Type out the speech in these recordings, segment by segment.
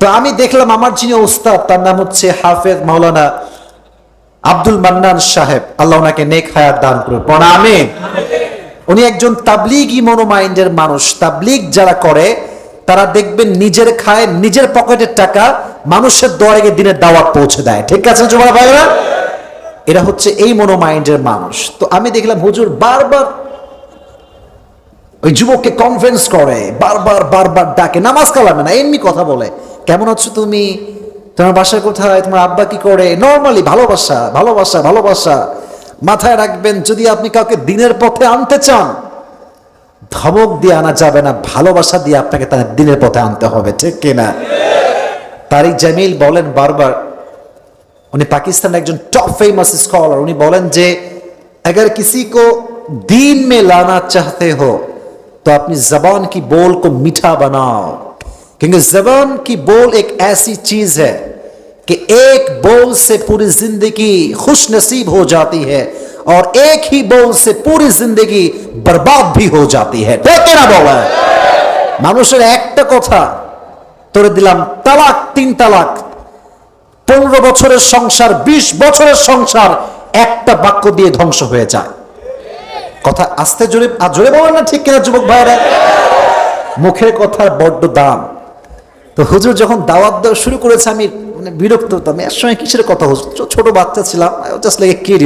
তো আমি দেখলাম আমার যিনি ওস্তাদ, তার নাম হচ্ছে হাফেজ মাওলানা আব্দুল মান্নান সাহেব। আল্লাহ ওনাকে নেক হায়াত দান করুন আমিন। উনি একজন তাবলিগি মনোমাইন্ডের মানুষ। তাবলিগ যারা করে, তারা দেখবেন নিজের খায়, নিজের পকেটের টাকা মানুষের দোয়ারে দিনের দাওয়াত পৌঁছে দেয়। ঠিক আছে জোড়া ভাইরা এরা হচ্ছে এই মনোমাইন্ডের মানুষ। তো আমি দেখলাম হুজুর বারবার ওই যুবককে কনফারেন্স করে বারবার বারবার ডাকে নামাজ কালামে না এমনি কথা বলে কেমন আছো তুমি তোমার বাসা কোথায় তোমার আব্বা কি করে নর্মালি ভালোবাসা ভালোবাসা ভালোবাসা মাথায় রাখবেন যদি আপনি কাউকে দিনের পথে আনতে চান ধমক দিয়ে আনা যাবে না ভালোবাসা দিয়ে আপনাকে তার দিনের পথে আনতে হবে ঠিক কিনা তারিক জামিল বলেন বারবার উনি পাকিস্তানের একজন টপ फेमस स्कॉलर उन्हें बोलन जे अगर किसी को दीन में लाना चाहते हो तो अपनी जबान की बोल को मीठा बनाओ क्योंकि जबान की बोल एक ऐसी चीज है कि एक बोल से पूरी जिंदगी खुश नसीब हो जाती है और एक ही बोल से पूरी जिंदगी बर्बाद भी हो जाती है ঠিক না বলা মানুষের একটা কথা তোরে দিলাম তালাক তিন তালাক পনেরো বছরের সংসার ২০ বছরের সংসার একটা বাক্য দিয়ে ধ্বংস হয়ে যায় কথা আস্তে জোরে, আর জোরে বলেন না ঠিক কিনা, যুবক ভাইরা মুখের কথার বড্ড দাম। তো হুজুর যখন দাওয়াত দেওয়া শুরু করেছে, আমি মানে বিরক্ত হতাম। এর সময় কিসের কথা হুজুর? ছোট বাচ্চা ছিলাম জাস্ট লাইক কিড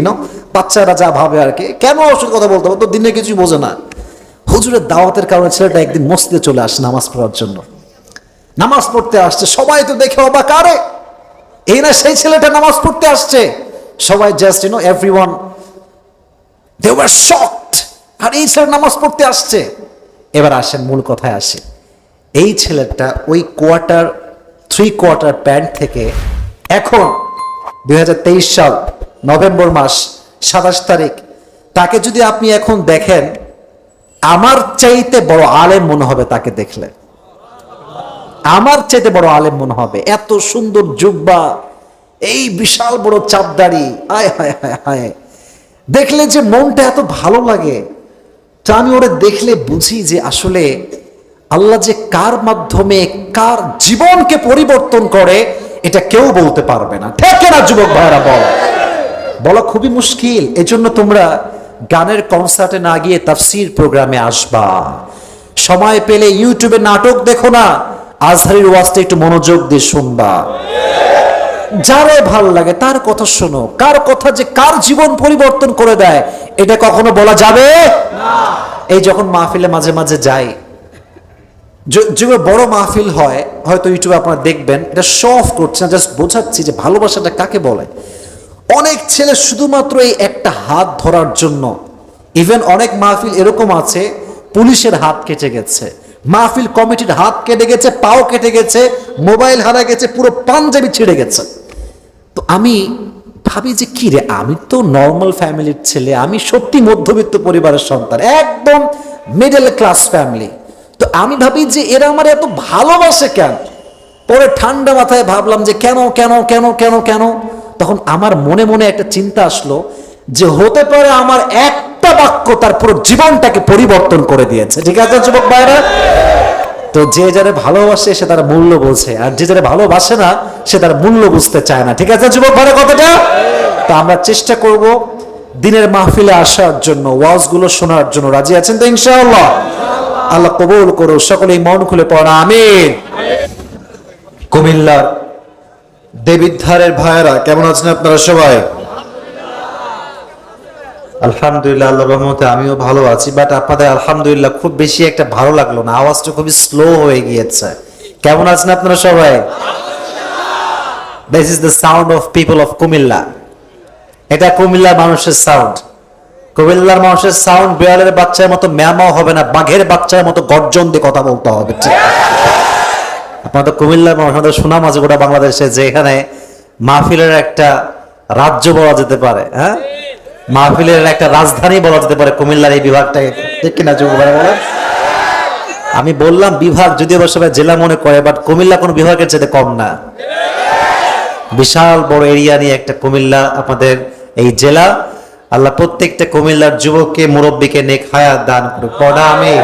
বাচ্চারা যা ভাবে আর কি। কেন ওষুধ কথা বলতে তো দিনে কিছুই বোঝে না। হুজুরের দাওয়াতের কারণে ছেলেটা একদিন মসজিদে চলে আসে নামাজ পড়ার জন্য। নামাজ পড়তে আসছে। সবাই তো দেখে অবাক, আরে, এই না সেই ছেলেটা নামাজ পড়তে আসছে। সবাই just you know every one they were shocked আর এই ছেলে নামাজ পড়তে আসছে। এবার আসেন মূল কথায় আসে। এই ছেলেটা ওই কোয়ার্টার, থ্রি কোয়ার্টার প্যান্ট থেকে এখন দুই হাজার তেইশ সাল, নভেম্বর মাস, সাতাশ তারিখ, তাকে যদি আপনি এখন দেখেন, আমার চাইতে বড় আলেম মনে হবে তাকে দেখলে। আমার চাইতে বড় আলেম মনে হবে। এত সুন্দর জুব্বা, এই বিশাল বড় চাপদাড়ি আয় হায় হায় হায়। দেখলে যে মনটা এত ভালো লাগে। তা আমি ওরে দেখলে বুঝি যে আসলে আল্লাহ যে কার মাধ্যমে কার জীবনকে পরিবর্তন করে, এটা কেউ বলতে পারবে না। ঠিক না যুবক ভাইরা, বল। বলা খুবই মুশকিল। এজন্য তোমরা গানের কনসার্টে না গিয়ে তাফসির প্রোগ্রামে আসবা। সময় পেলে ইউটিউবে নাটক দেখো না, আজহারির ওয়াজটা একটু মনোযোগ দিয়ে শুনবা। যারে ভালো লাগে, তার কথা শোনো। কার কথা যে কার জীবন পরিবর্তন করে দেয়, এটা কখনো বলা যাবে? এই যখন মাহফিলে মাঝে মাঝে যাই যেগুলো বড় মাহফিল হয়, হয়তো ইউটিউবে আপনারা দেখবেন, এটা শো অফ করছে না জাস্ট বোঝাচ্ছি যে ভালোবাসাটা কাকে বলে। অনেক ছেলে শুধুমাত্র এই একটা হাত ধরার জন্য ইভেন অনেক মাহফিল এরকম আছে, পুলিশের হাত কেটে গেছে, মাহফিল কমিটির হাত কেটে গেছে, পাও কেটে গেছে, মোবাইল হারা গেছে, পুরো পাঞ্জাবি ছিঁড়ে গেছে। আমি ভাবি যে কি রে, আমি তো নর্মাল ফ্যামিলির ছেলে, আমি সত্যি মধ্যবিত্ত পরিবারের সন্তান, একদম মিডল ক্লাস ফ্যামিলি তো আমি ভাবি যে এরা আমার এত ভালোবাসে কেন? পরে ঠান্ডা মাথায় ভাবলাম যে কেন কেন কেন কেন কেন? তখন আমার মনে মনে একটা চিন্তা আসলো যে হতে পারে আমার একটা বাক্য তার পুরো জীবনটাকে পরিবর্তন করে দিয়েছে। ঠিক আছে, যুবক ভাইরা? তো যে যারা ভালোবাসে সে তার মূল্য বোঝে, আর যে যারা ভালোবাসে না, সে তার মূল্য বুঝতে চায় না। ঠিক আছে, যুবক ভাইরা, কথাটা? তো আমরা চেষ্টা করব দিনের মাহফিলে আসার জন্য, ওয়াজগুলো শোনার জন্য। রাজি আছেন তো ইনশাআল্লাহ? আল্লাহ কবুল করো সকলেই মন খুলে পড়া আমিন। কুমিল্লার দেবিদ্ধারের ভাইয়েরা, কেমন আছেন আপনারা সবাই? আলহামদুলিল্লাহ আল্লাহ রহমতে আমিও ভালো আছি বাট আপনাদের আলহামদুলিল্লাহ খুব বেশি একটা ভালো লাগল না, আওয়াজটা খুবই স্লো হয়ে গিয়েছে। কেমন আছেন আপনারা সবাই? This is the sound of people of Comilla. এটা কুমিল্লার মানুষের সাউন্ড কুমিল্লার মানুষের সাউন্ড বিড়ালের বাচ্চার মতো ম্যামাও হবে না, বাঘের বাচ্চার মতো গর্জন দিয়ে কথা বলতে হবে, ঠিক। আপনাদের কুমিল্লার মানুষ, আমাদের সুনাম আছে গোটা বাংলাদেশে যে এখানে মাহফিলের একটা রাজ্য বলা যেতে পারে হ্যাঁ? মাহফিলের একটা রাজধানী বলা যেতে পারে কুমিল্লার এই বিভাগটাকে ঠিক কিনা যুব ভাই বলেন আমি বললাম বিভাগ যদিও বা সবাই জেলা মনে করে বাট কুমিল্লা কোনো বিভাগের চেয়ে কম না। বিশাল বড় এরিয়া নিয়ে একটা কুমিল্লা আপনাদের এই জেলা। আল্লাহ প্রত্যেকটা কুমিল্লার যুবককে মুরব্বীকে নেক হায়াত দান করুক। পড়া আমি।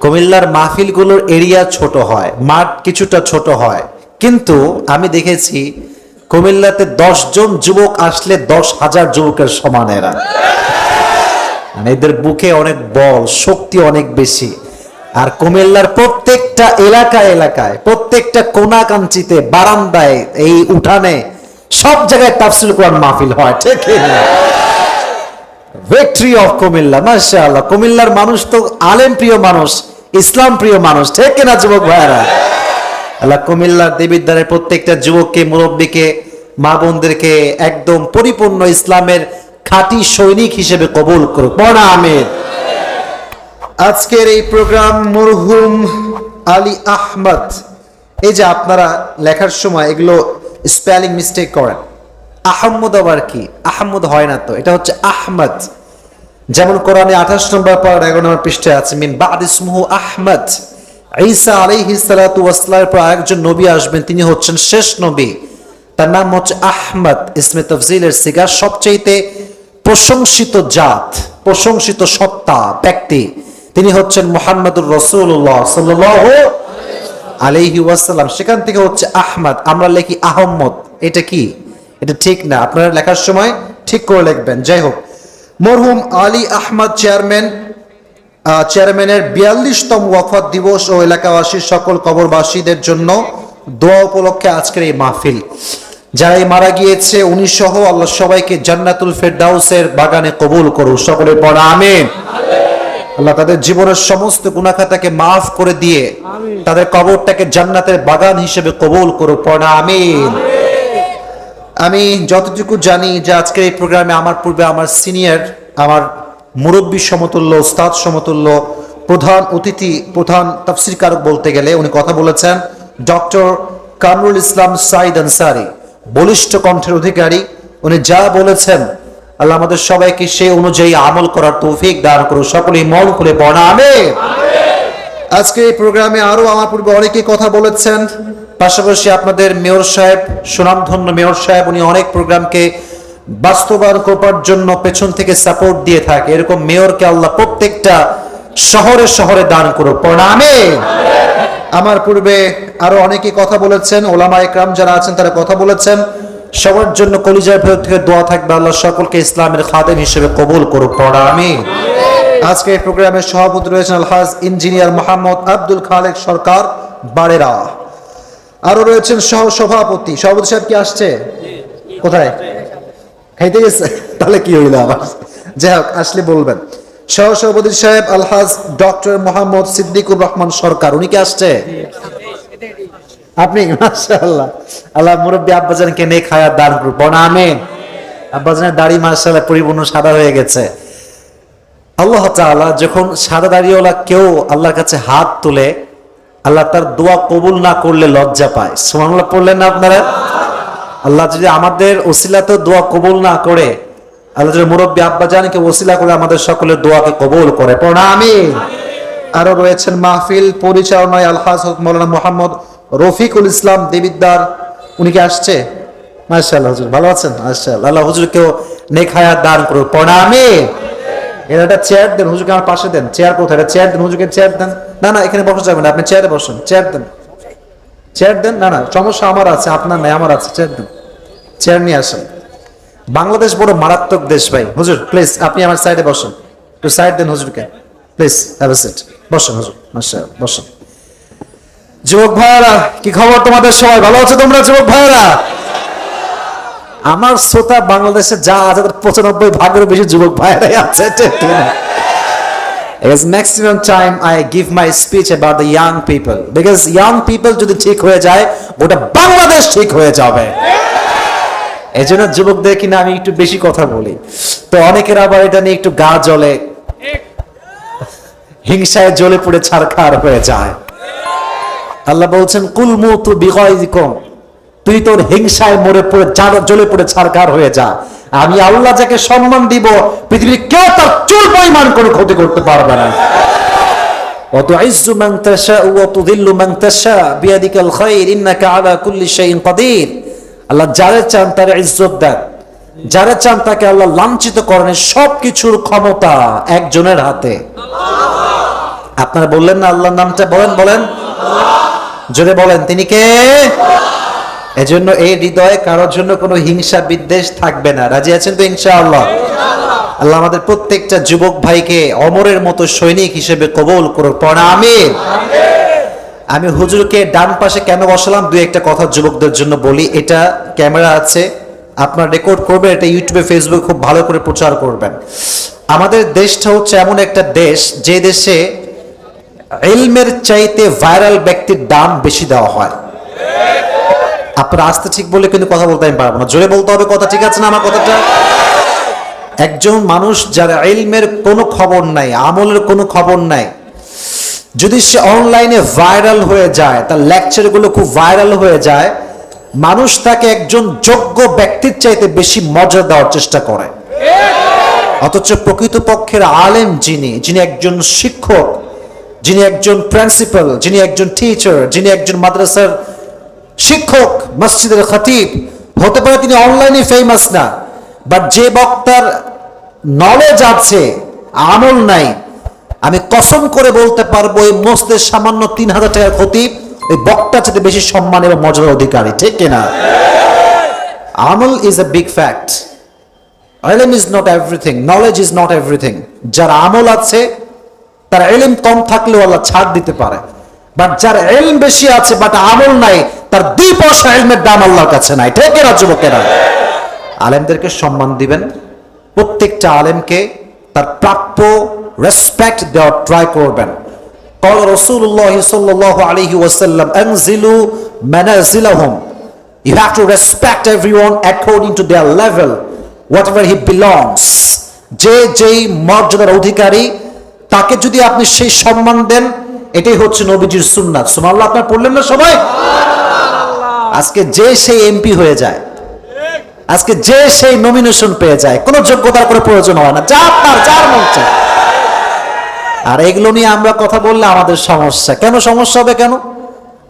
কুমিল্লার মাহফিলগুলোর এরিয়া ছোট হয় মাঠ কিছুটা ছোট হয়। কিন্তু আমি দেখেছি কুমিল্লাতে দশ জন যুবক আসলে দশ হাজার যুবকের সমান এরা। মানে এদের বুকে অনেক বল, শক্তি অনেক বেশি। আর কুমিল্লার প্রত্যেকটা এলাকা এলাকায়, প্রত্যেকটা কোনা কাঞ্চিতে বারান্দায়, এই উঠানে, সব জায়গায় তাফসিল কোরআন মাহফিল হয়, ঠিক ভিক্টরি অফ কুমিল্লা, মাশাআল্লাহ। কুমিল্লার মানুষ তো আলেম প্রিয় মানুষ, ইসলাম প্রিয় মানুষ, ঠিক কিনা যুবক ভাইরা আল্লাহ কুমিল্লার দেবিদ্বারের প্রত্যেকটা যুবককে, মুরব্বীকে, মা বোনদেরকে একদম পরিপূর্ণ ইসলামের খাঁটি সৈনিক হিসেবে কবুল করুক। পড়া আমির আজকের এই প্রোগ্রাম মরহুম আলী আহমদ। এই যে আপনারা লেখার সময় এগুলো স্পেলিং মিস্টেক করেন। আহম্মদ আবার কি? আহম্মদ হয় না তো। এটা হচ্ছে আহমদ। যেমন কোরআনে আঠাশ নম্বর পর এগারো নম্বর পৃষ্ঠে আছে, মিন বাদ ইসমুহু আহমদ। ঈসা আলাইহি সালাতু ওয়াসসালামের পর একজন নবী আসবেন, তিনি হচ্ছেন শেষ নবী। তার নাম হচ্ছে আহমদ ইসমে তফজিলের সিগার সবচেয়েতে প্রশংসিত জাত, প্রশংসিত সত্তা, ব্যক্তি। তিনি হচ্ছেন মোহাম্মদুর রসুল্লাহ সাল্লাল্লাহু আলাইহি ওয়াসাল্লাম। সেখান থেকে হচ্ছে আহমদ। আমরা লেখি আহম্মদ। এটা কি? এটা ঠিক না। আপনারা লেখার সময় ঠিক করে লিখবেন। যাই হোক। মরহুম আলী আহমদ, চেয়ারম্যান চেয়ারম্যানের বিয়াল্লিশতম ওয়াফাত দিবস ও এলাকাবাসীর সকল কবরবাসীদের জন্য দোয়া উপলক্ষে আজকের এই মাহফিল। যারাই মারা গিয়েছে উনি সহ আল্লাহ সবাইকে জান্নাতুল ফেরদাউসের বাগানে কবুল করুন সকলে পড়া আমিন। আল্লাহ তাদের জীবনের সমস্ত গুণাখাতাকে মাফ করে দিয়ে তাদের কবরটাকে জান্নাতের বাগান হিসেবে কবুল করুক। পড়া আমিন। আমি যতটুকু জানি যে আজকের এই প্রোগ্রামে আমার পূর্বে আমার সিনিয়র আমার মুরব্বী সমতুল্য, উস্তাদ সমতুল্য, প্রধান অতিথি, প্রধান তফসির কারক বলতে গেলে উনি কথা বলেছেন, ডক্টর কামরুল ইসলাম সাইদ আনসারি, বলিষ্ঠ কণ্ঠের অধিকারী। উনি যা বলেছেন, আল্লাহ আমাদের সবাইকে সেই অনুযায়ী আমল করার তৌফিক দান করুন সকলেই মন খুলে পড়া, আমিন। আজকে এই প্রোগ্রামে আরও আমার পূর্বে অনেকেই কথা বলেছেন, পাশাপাশি আপনাদের মেয়র সাহেব, সুনামধন্য মেয়র সাহেব, উনি অনেক প্রোগ্রামকে বাস্তবায়ন করবার জন্য পেছন থেকে সাপোর্ট দিয়ে থাকে। এরকম মেয়রকে আল্লাহ প্রত্যেকটা শহরে শহরে দান করো প্রণামে আমার পূর্বে আরও অনেকেই কথা বলেছেন, ওলামা একরাম যারা আছেন তারা কথা বলেছেন। সবার জন্য কলিজার ভেতর থেকে দোয়া থাকবে, আল্লাহ সকলকে ইসলামের খাদেম হিসেবে কবুল করুক। পড়া আমি আজকে এই প্রোগ্রামের সভাপতি রয়েছেন আলহাজ ইঞ্জিনিয়ার মোহাম্মদ আব্দুল খালেক সরকার, বারেরা। আরও রয়েছেন সহ সভাপতি সভাপতি সাহেব কি আসছে? কোথায়? খাইতে গেছে, তাহলে কি হইল আবার? যাই হোক, আসলে বলবেন। সহ সভাপতি সাহেব, আলহাজ ডক্টর মোহাম্মদ সিদ্দিকুর রহমান সরকার, উনি কি আসছে? আপনি, মাশাআল্লাহ। আল্লাহ মুরব্বী আব্বাজানকে নেক হায়াত দান করুন বনা আমিন। আব্বাজানের দাড়ি, মাশাআল্লাহ, পরিপূর্ণ সাদা হয়ে গেছে। আল্লাহ তাআলা যখন সাদা দাড়িওয়ালা কেউ আল্লাহর কাছে হাত তুলে, আল্লাহ তার দোয়া কবুল না করলে লজ্জা পায়। সুবহানাল্লাহ, পড়লেন না আপনারা? আল্লাহ যদি আমাদের ওসিলাতে দোয়া কবুল না করে, আল্লাহ যদি মুরব্বী আব্বাজানকে ওসিলা করে আমাদের সকলের দোয়াকে কবুল করে। আমিন। আরও রয়েছেন মাহফিল পরিচালনায় আলহাজ মৌলানা মোহাম্মদ রফিকুল ইসলাম দেবিদ্দার উনি কি আসছে? মাশাআল্লাহ, হুজুর, ভালো আছেন? মাশাআল্লাহ। আল্লাহ হুজুরকেও নেক হায়াত দান করুন পড়া আমিন। এর একটা চেয়ার দেন, হুজুরকে আমার পাশে দেন। চেয়ার কোথায়? একটা চেয়ার দেন, হুজুরকে চেয়ার দেন। না না, এখানে বসা না। আপনি চেয়ারে বসুন। চেয়ার দেন। চেয়ার দেন? না না, সমস্যা আমার আছে, আপনার নাই, আমার আছে। চেয়ার দেন। চেয়ার নিয়ে আসেন। বাংলাদেশ বড় মারাত্মক দেশ ভাই। হুজুর প্লিজ আপনি আমার সাইডে বসুন। একটু সাইড দেন হুজুরকে। প্লিজ হ্যাভ এ সিট বসুন হুজুর মাসা বসুন। যুবক ভাইরা কি খবর তোমাদের সবাই? ভালো আছো তোমরা যুবক ভাইরা আমার শ্রোতা বাংলাদেশে যা আছে, তার পঁচানব্বই ভাগের বেশি যুবক ভাইরাই আছে? As maximum time I give my speech about the young people, because young people যদি ঠিক হয়ে যায়, গোটা বাংলাদেশ ঠিক হয়ে যাবে। এই জন্য যুবকদের কিনা আমি একটু বেশি কথা বলি তো অনেকের আবার এটা নিয়ে একটু গা জ্বলে হিংসায় জ্বলে পুড়ে ছারখার হয়ে যায় আল্লাহ বলছেন কুলমু তু বিগয়দিকম তুই তোর হিংসায় মরে পড়ে জার- জ্বলে পড়ে ছারখার হয়ে যা আমি আল্লাহ যাকে সম্মান দিব পৃথিবীর কেউ তার চুল পরিমাণ কোনো ক্ষতি করতে পারবে না وتعز من تشاء وتذل من تشاء بيدك الخير انك على كل شيء قدير আল্লাহ যারে চান তার ইজ্জত দেন। যারে চান তাকে আল্লাহ লাঞ্ছিত করেন সব কিছুর ক্ষমতা একজনের হাতে। আপনারা বললেন না আল্লাহর নামটা? বলেন বলেন। জোরে বলেন, তিনি কে? এজন্য এই হৃদয়ে কারোর জন্য কোনো হিংসা বিদ্বেষ থাকবে না। রাজি আছেন তো ইনশাআল্লাহ? আল্লাহ আল্লাহ আমাদের প্রত্যেকটা যুবক ভাইকে অমরের মতো সৈনিক হিসেবে কবুল করুক। পড়া আমি আমি হুজুরকে ডান পাশে কেন বসালাম? দুই একটা কথা যুবকদের জন্য বলি। এটা ক্যামেরা আছে, আপনার রেকর্ড করবেন, এটা ইউটিউবে ফেসবুকে খুব ভালো করে প্রচার করবেন। আমাদের দেশটা হচ্ছে এমন একটা দেশ, যে দেশে এলমের চাইতে ভাইরাল ব্যক্তির দাম বেশি দেওয়া হয়। আপনার আসতে ঠিক বলে কিন্তু কথা বলতে আমি পারব না। জোরে বলতে হবে কথা, ঠিক আছে না আমার কথাটা? একজন মানুষ যার এলমের কোনো খবর নাই, আমলের কোনো খবর নাই যদি সে অনলাইনে ভাইরাল হয়ে যায়, তার লেকচারগুলো খুব ভাইরাল হয়ে যায়, মানুষ তাকে একজন যোগ্য ব্যক্তির চাইতে বেশি মজা দেওয়ার চেষ্টা করে। অথচ প্রকৃতপক্ষের আলেম যিনি যিনি একজন শিক্ষক, যিনি একজন প্রিন্সিপাল যিনি একজন টিচার যিনি একজন মাদ্রাসার শিক্ষক, মসজিদের খতিব, হতে পারে তিনি অনলাইনে ফেমাস না বাট যে বক্তার নলেজ আছে, আমল নাই আমি কসম করে বলতে পারব, এই মস্তের সামান্য তিন হাজার টাকার খতিব ওই বক্তার চেয়ে বেশি সম্মান এবং মর্যাদার অধিকারী, ঠিক কিনা আমল is a big fact LM is not everything knowledge is not everything যার আমল আছে, তার এলিম কম থাকলেও আল্লাহ ছাড় দিতে পারে। বাট যার এলম বেশি আছে বাট আমল নাই, তার দুই পয়সা এলমের দাম আল্লাহর কাছে নাই, ঠিক না যুবকেরা? আলেমদেরকে সম্মান দিবেন। প্রত্যেকটা আলেমকে তার প্রাপ্য রেসপেক্ট দেওয়ার ট্রাই করবেন قال رسول الله صلى الله عليه وسلم انزلوا منازلهم you have to respect everyone according to their level whatever he belongs যে যেই মর্যাদার অধিকারী তাকে যদি আপনি সেই সম্মান দেন এটাই হচ্ছে নবীজির সুন্নাত সুবহানাল্লাহ আপনার পড়লেন না সবাই আজকে যে সেই এমপি হয়ে যায় আজকে যে সেই নমিনেশন পেয়ে যায় কোনো যোগ্যতার কোনো প্রয়োজন হয় না যা আপনার যার মন চায় আর এগুলো নিয়ে আমরা কথা বললে আমাদের সমস্যা। কেন সমস্যা হবে কেন?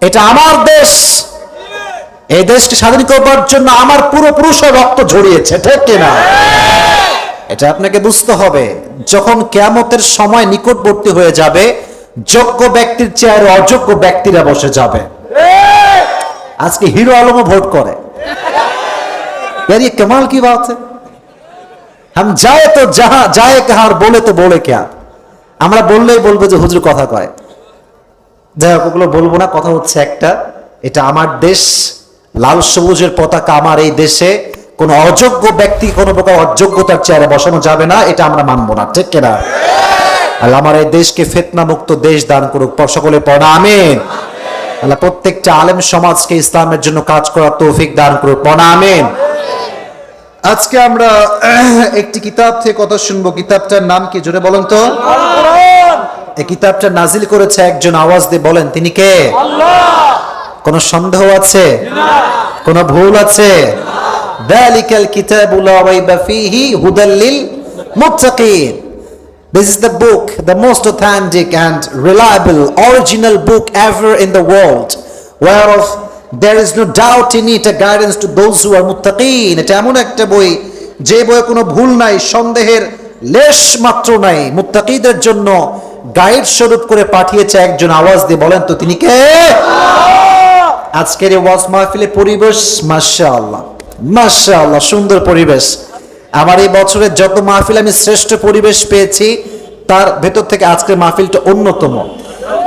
এটা আমার দেশ। এই দেশটি স্বাধীন করবার জন্য আমার পুরো পুরুষ রক্ত ঝরিয়েছে, ঠিক কিনা? এটা আপনাকে বুঝতে হবে। যখন কেমতের সময় নিকটবর্তী হয়ে যাবে, যোগ্য ব্যক্তির চেয়ারে অযোগ্য ব্যক্তিরা বসে যাবে। আজকে হিরো আলমও ভোট করে। কেমাল কি বাত? হ্যাঁ যায় তো যাহা, যায় কাহার বলে তো বলে কে আর আমরা বললেই বলব যে হুজুর কথা কয়। যাই হোক, ওগুলো বলব না, কথা হচ্ছে একটা। এটা আমার দেশ, লাল সবুজের পতাকা আমার এই দেশে। কোন অযোগ্য ব্যক্তি কোনো প্রকার অযোগ্যতার চেয়ারে বসানো যাবে না, এটা আমরা মানবো না, ঠিক কিনা? আল্লাহ আমার এই দেশকে ফেতনা মুক্ত দেশ দান করুক সকলে পড়া, আমিন। আল্লাহ প্রত্যেকটা আলেম সমাজকে ইসলামের জন্য কাজ করার তৌফিক দান করুক, পড়া, আমিন। আজকে আমরা একটি কিতাব থেকে কথা শুনব। কিতাবটার নাম কি? জোরে বলেন তো। এই কিতাবটা নাজিল করেছে একজন আওয়াজ দিয়ে বলেন তিনি কে? কোন সন্দেহ আছে? কোন ভুল আছে? দালিকাল কিতাবু লা রাইবা ফীহি হুদাল লিল মুত্তাকিন। This is the book, the most authentic and reliable, original book ever in the world, whereof there is no doubt in it a guidance to those who are muttaqin. এটা এমন একটা বই যে বইয়ে কোনো ভুল নাই সন্দেহের লেশ মাত্র নাই। মুত্তাকিদের জন্য গাইড স্বরূপ করে পাঠিয়েছে একজন আওয়াজ দিয়ে বলেন তো তিনি কে? আজকের এই ওয়াজ মাহফিলে পরিবেশ মাশাআল্লাহ মাশাআল্লাহ সুন্দর পরিবেশ। আমার এই বছরের যত মাহফিল আমি শ্রেষ্ঠ পরিবেশ পেয়েছি তার ভেতর থেকে আজকের মাহফিলটা অন্যতম।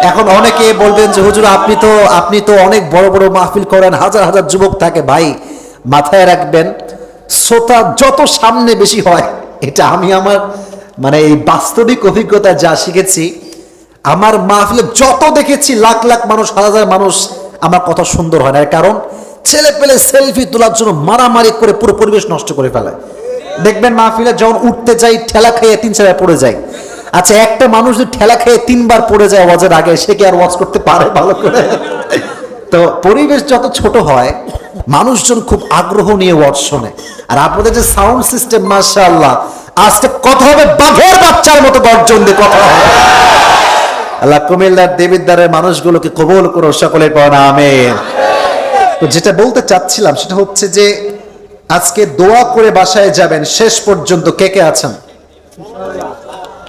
এখন অনেকে বলবেন যে, হুজুর, আপনি তো আপনি তো অনেক বড় বড় মাহফিল করেন, হাজার হাজার যুবক থাকে। ভাই, মাথায় রাখবেন, শ্রোতা যত সামনে বেশি হয়, এটা আমি আমার মানে এই বাস্তবিক অভিজ্ঞতা যা শিখেছি, আমার মাহফিলে যত দেখেছি, লাখ লাখ মানুষ, হাজার মানুষ আমার কথা সুন্দর হয় না। কারণ, ছেলে পেলে সেলফি তোলার জন্য মারামারি করে পুরো পরিবেশ নষ্ট করে ফেলে। দেখবেন মাহফিলে যখন উঠতে যাই, ঠেলা খাইয়ে তিন চারবার পড়ে যায় আচ্ছা একটা মানুষ যদি ঠেলা খেয়ে তিনবার পড়ে যায় ওয়াজের আগে, সে কি আর ওয়াজ করতে পারে ভালো করে? তো পরিবেশ যত ছোট হয়, মানুষজন খুব আগ্রহ নিয়ে ওয়াজ শোনে। আর আপনাদের যে সাউন্ড সিস্টেম, মাশাআল্লাহ আজকে কথা হবে বাঘের বাচ্চার মতো গর্জন দিয়ে কথা হবে। আল্লাহ কুমিল্লার দেবিদ্বারের মানুষগুলোকে কবুল করো সকলের পড়া আমেন। তো যেটা বলতে চাচ্ছিলাম, সেটা হচ্ছে যে আজকে দোয়া করে বাসায় যাবেন, শেষ পর্যন্ত কে কে আছেন?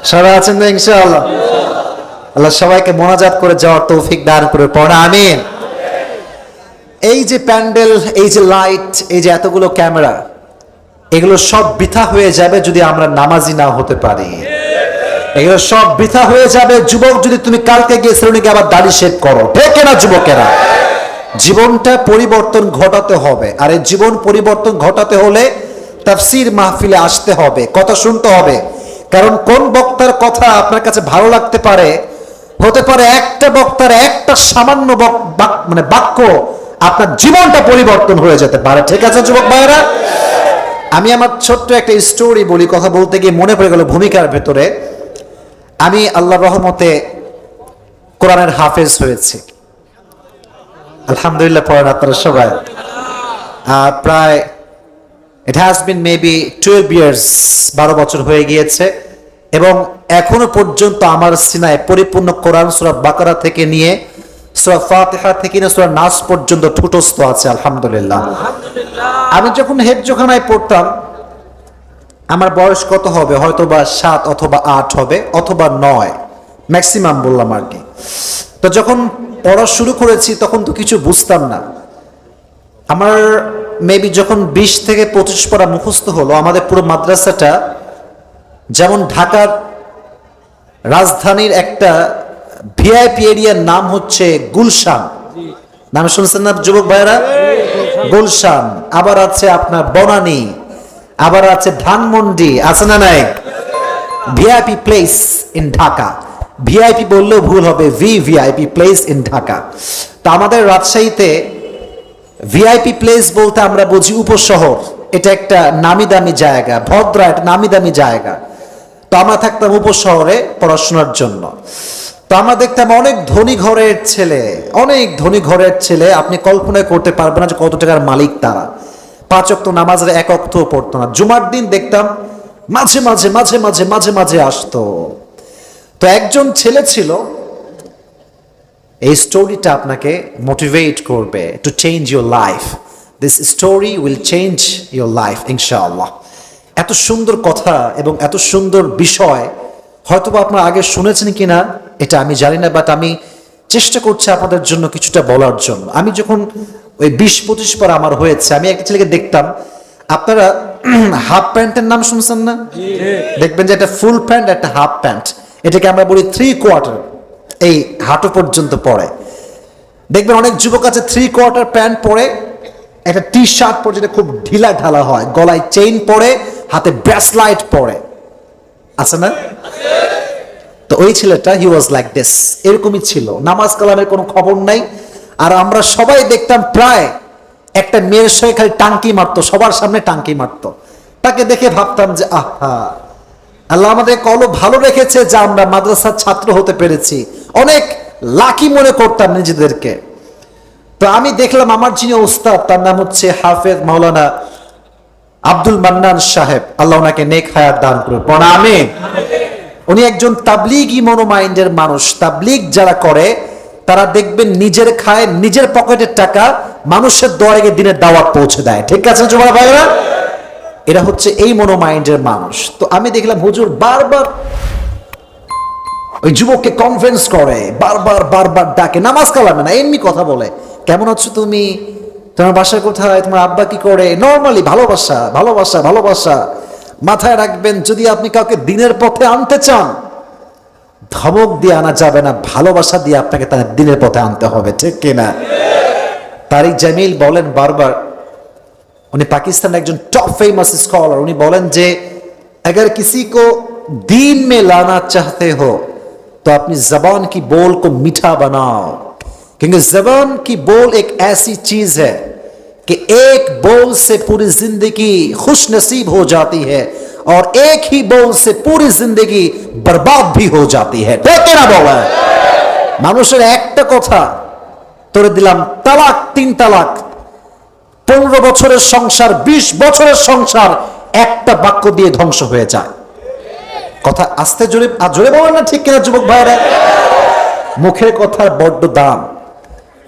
সারা আছেন না ইনশাআল্লাহ? আল্লাহ সবাইকে মোনাজাত করে যাওয়ার তৌফিক দান করে পড়া, আমিন। এই যে প্যান্ডেল, এই যে লাইট, এই যে এতগুলো ক্যামেরা, এগুলো সব বৃথা হয়ে যাবে যদি আমরা নামাজি না হতে পারি। এগুলো সব বৃথা হয়ে যাবে, যুবক যদি তুমি কালকে গিয়ে শ্রেণীকে আবার দাড়ি শেভ করো। ঠিক না যুবকেরা? জীবনটা পরিবর্তন ঘটাতে হবে। আর এই জীবন পরিবর্তন ঘটাতে হলে তাফসির মাহফিলে আসতে হবে। কথা শুনতে হবে। কারণ কোন বক্তার কথা আপনার কাছে ভালো লাগতে পারে? হতে পারে একটা বক্তার একটা সামান্য মানে বাক্য আপনার জীবনটা পরিবর্তন হয়ে যেতে পারে। ঠিক আছে, যুবক ভাইয়েরা? আমি আমার ছোট্ট একটা স্টোরি বলি, কথা বলতে গিয়ে মনে পড়ে গেল ভূমিকার ভেতরে। আমি আল্লাহ রহমতে কোরআনের হাফেজ হয়েছি। আলহামদুলিল্লাহ পড়েন আপনারা সবাই। প্রায় it has been maybe twelve years বারো বছর হয়ে গিয়েছে এবং এখনও পর্যন্ত আমার সিনায় পরিপূর্ণ কোরআন সুরা বাকারা থেকে নিয়ে সুরা ফাতিহা থেকে নিয়ে সুরা নাস পর্যন্ত ঠুটস্থ আছে আলহামদুলিল্লাহ। আমি যখন হেফজোখানায় পড়তাম আমার বয়স কত হবে? হয়তো বা সাত অথবা আট হবে অথবা নয় ম্যাক্সিমাম বললাম আর কি। তো যখন পড়া শুরু করেছি তখন তো কিছু বুঝতাম না। আমার মেবি যখন বিশ থেকে পঁচিশ পড়া মুখস্থ হলো, আমাদের পুরো মাদ্রাসাটা যেমন ঢাকার রাজধানীর একটা ভিআইপি এরিয়ার নাম হচ্ছে গুলশান। নাম শুনছেন না যুবক ভাইয়েরা? গুলশান। আবার আছে আপনার বনানী, আবার আছে ধানমন্ডি, আছে না নাই? VIP place in Dhaka. VIP বললেও ভুল হবে, V VIP place in Dhaka. তো আমাদের রাজশাহীতে ভিআইপি প্লেস বলতে আমরা বুঝি উপশহর। এটা একটা নামি দামি জায়গা, ভদ্রা একটা নামি দামি জায়গা। তো আমরা থাকতাম উপশহরে পড়াশোনার জন্য। তো আমরা দেখতাম অনেক ধনী ঘরের ছেলে, অনেক ধনী ঘরের ছেলে, আপনি কল্পনা করতে পারবেন না যে কত টাকার মালিক তারা। পাঁচ অক্ত নামাজের এক অক্তও পড়তো না। জুমার দিন দেখতাম মাঝে মাঝে মাঝে মাঝে মাঝে মাঝে আসতো। তো একজন ছেলে ছিল এই স্টোরিটা আপনাকে মোটিভেট করবে to change your life this story will change your life ইনশাআল্লাহ এত সুন্দর কথা এবং এত সুন্দর বিষয় হয়তোবা আপনারা আগে শুনেছেন কিনা এটা আমি জানি না বাট আমি চেষ্টা করছি আপনাদের জন্য কিছুটা বলার জন্য। আমি যখন ওই বিশ পঁচিশ পর আমার হয়েছে আমি একটা ছেলেকে দেখতাম আপনারা হাফ প্যান্টের নাম শুনছেন না? দেখবেন যে একটা ফুল প্যান্ট একটা হাফ প্যান্ট এটাকে আমরা বলি থ্রি কোয়ার্টার এই হাঁটু পর্যন্ত পরে দেখবেন অনেক যুবক আছে থ্রি কোয়ার্টার প্যান্ট পরে, একটা টি শার্ট পরে যেটা খুব ঢিলা ঢালা হয়, গলায় চেইন পরে, হাতে ব্রেসলাইট পরে। আছে না? তো ওই ছেলেটা হি ওয়াজ লাইক দিস এরকমই ছিল। নামাজ কালামের কোনো খবর নাই। আর আমরা সবাই দেখতাম প্রায় একটা মেয়ের সঙ্গে খালি টাঙ্কি মারতো, সবার সামনে টাঙ্কি মারতো। তাকে দেখে ভাবতাম যে, আহা। আল্লাহ আমাদের কল ভালো রেখেছে যে আমরা মাদ্রাসার ছাত্র হতে পেরেছি। অনেক লাকি মনে করতাম নিজেদেরকে। তো আমি দেখলাম আমার যিনি ওস্তাদ, তার নাম হচ্ছে হাফেজ মাওলানা আব্দুল মান্নান সাহেব। আল্লাহ ওনাকে নেক হায়াত দান করুন আমিন। উনি একজন তাবলিগি মনোমাইন্ডের মানুষ। তাবলিগ যারা করে, তারা দেখবেন নিজের খায়, নিজের পকেটের টাকা মানুষের দোয়ারে দিনের দাওয়াত পৌঁছে দেয়। ঠিক আছে জোমারা ভাইরা এরা হচ্ছে এই মনোমাইন্ডের মানুষ। তো আমি দেখলাম হুজুর বারবার ওই যুবককে কনফারেন্স করে, বারবার বারবার ডাকে, নামাজ কালামে না, এমনি কথা বলে। কেমন আছো তুমি? তোমার বাসা কোথায়? তোমার আব্বা কি করে? নর্মালি ভালোবাসা ভালোবাসা ভালোবাসা। মাথায় রাখবেন, যদি আপনি কাউকে দিনের পথে আনতে চান, ধমক দিয়ে আনা যাবে না, ভালোবাসা দিয়ে আপনাকে তার দিনের পথে আনতে হবে, ঠিক কিনা? তারিক জামিল বলেন বারবার উনি পাকিস্তানের একজন টপ फेमस स्कॉलर उन्हें बोलन जे अगर किसी को दीन में लाना चाहते हो तो अपनी जबान की बोल को मीठा बनाओ क्योंकि जबान की बोल एक ऐसी चीज है कि एक बोल से पूरी जिंदगी खुश नसीब हो जाती है और एक ही बोल से पूरी जिंदगी बर्बाद भी हो जाती है ঠিক না বলা মানুষের একটা কথা তোরে দিলাম তালাক তিন তালাক পনেরো বছরের সংসার ২০ বছরের সংসার, একটা বাক্য দিয়ে ধ্বংস হয়ে যায়। কথা আস্তে জোরে, আর জোরে বলেন না ঠিক কিনা, যুবক ভাইরা মুখের কথার বড্ড দাম।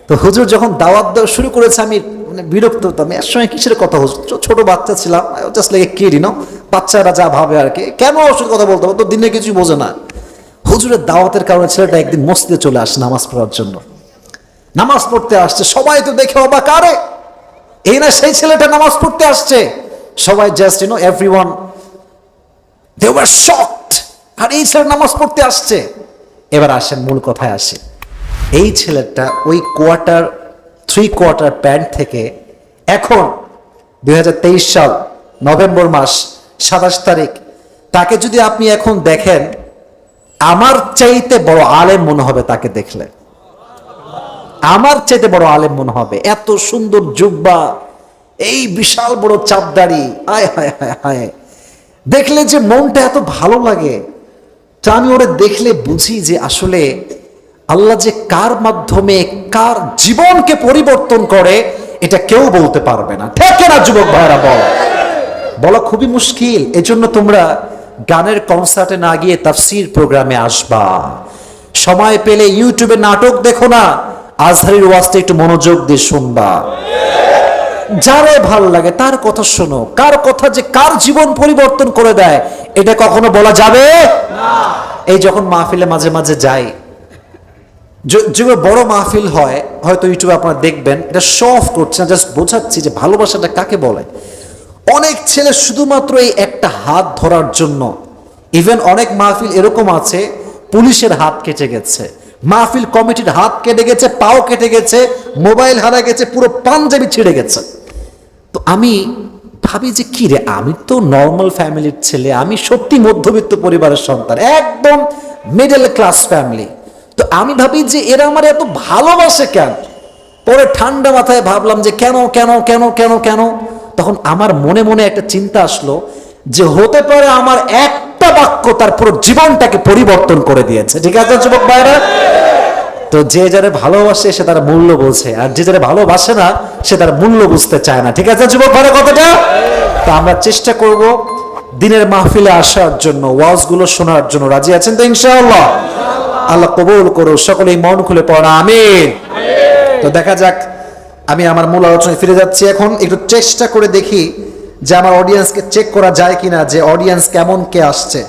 তো হুজুর যখন দাওয়াত দেওয়া শুরু করেছে, আমি মানে বিরক্ত হতাম। এর সময় কিসের কথা হুজুর? ছো- ছোট বাচ্চা ছিলাম জাস্ট লাইক কিড ইনো বাচ্চারা যা ভাবে আর কি। কেন ওষুধ কথা বলতে হবে? তো দিনে কিছু বোঝে না। হুজুরের দাওয়াতের কারণে ছেলেটা একদিন মসজিদে চলে আসে নামাজ পড়ার জন্য। নামাজ পড়তে আসছে। সবাই তো দেখে অবাক, আরে এই না সেই ছেলেটা নামাজ পড়তে আসছে। সবাই just you know every one they were আর এই ছেলে নামাজ পড়তে আসছে। এবার আসেন, মূল কথায় আসে। এই ছেলেটা ওই কোয়ার্টার থ্রি কোয়ার্টার প্যান্ট থেকে এখন দুই হাজার তেইশ সাল, নভেম্বর মাস, সাতাশ তারিখ, তাকে যদি আপনি এখন দেখেন, আমার চাইতে বড় আলেম মনে হবে তাকে দেখলে। আমার চাইতে বড় আলেম মনে হবে। এত সুন্দর জুব্বা, এই বিশাল বড় চাপদাড়ি আয় হায় হায় হায় দেখলে যে মনটা এত ভালো লাগে, তা আমি ওরে দেখলে বুঝি যে আসলে আল্লাহ যে কার মাধ্যমে, কার জীবনকে পরিবর্তন করে, এটা কেউ বলতে পারবে না। ঠিক না যুবক ভাইরা, বল। বলা খুবই মুশকিল। এজন্য তোমরা গানের কনসার্টে না গিয়ে তাফসির প্রোগ্রামে আসবা। সময় পেলে ইউটিউবে নাটক দেখো না। আজহারির ওয়াজটা একটু মনোযোগ দিয়ে শুনবা। যারে ভালো লাগে তার কথা শোনো। কার কথা যে কার জীবন পরিবর্তন করে দেয় এটা কখনো বলা যাবে? এই যখন মাহফিলে মাঝে মাঝে যাই যে- যেগুলো বড় মাহফিল হয় হয়তো ইউটিউবে আপনারা দেখবেন এটা শো অফ করছে না জাস্ট বোঝাচ্ছি যে ভালোবাসাটা কাকে বলে। অনেক ছেলে শুধুমাত্র এই একটা হাত ধরার জন্য ইভেন অনেক মাহফিল এরকম আছে পুলিশের হাত কেটে গেছে। মাহফিল কমিটির হাত কেটে গেছে, পাও কেটে গেছে, মোবাইল হারা গেছে, পুরো পাঞ্জাবি ছিঁড়ে গেছে। তো আমি ভাবি যে কি রে, আমি তো নর্মাল ফ্যামিলির ছেলে, আমি সত্যি মধ্যবিত্ত পরিবারের সন্তান, একদম মিডল ক্লাস ফ্যামিলি তো আমি ভাবি যে এরা আমার এত ভালোবাসে কেন? পরে ঠান্ডা মাথায় ভাবলাম যে কেন কেন কেন কেন কেন? তখন আমার মনে মনে একটা চিন্তা আসলো যে হতে পারে আমার একটা বাক্য তার পুরো জীবনটাকে পরিবর্তন করে দিয়েছে। ঠিক আছে যুবক ভাইরা তো যে যারে ভালোবাসে সে তার মূল্য বোঝে আর যে যারে ভালোবাসে না, সে তার মূল্য বুঝতে চায় না। ঠিক আছে যুবক ভাইরা কথাটা? তো আমরা চেষ্টা করব দিনের মাহফিলে আসার জন্য, ওয়াজগুলো শোনার জন্য। রাজি আছেন তো ইনশাআল্লাহ? আল্লাহ কবুল করো সকলেই মন খুলে পড়া আমিন। তো দেখা যাক, আমি আমার মূল আলোচনায় ফিরে যাচ্ছি এখন। একটু চেষ্টা করে দেখি যে আমার অডিয়েন্সকে চেক করা যায় কিনা যে অডিয়েন্স কেমন কে আসছে।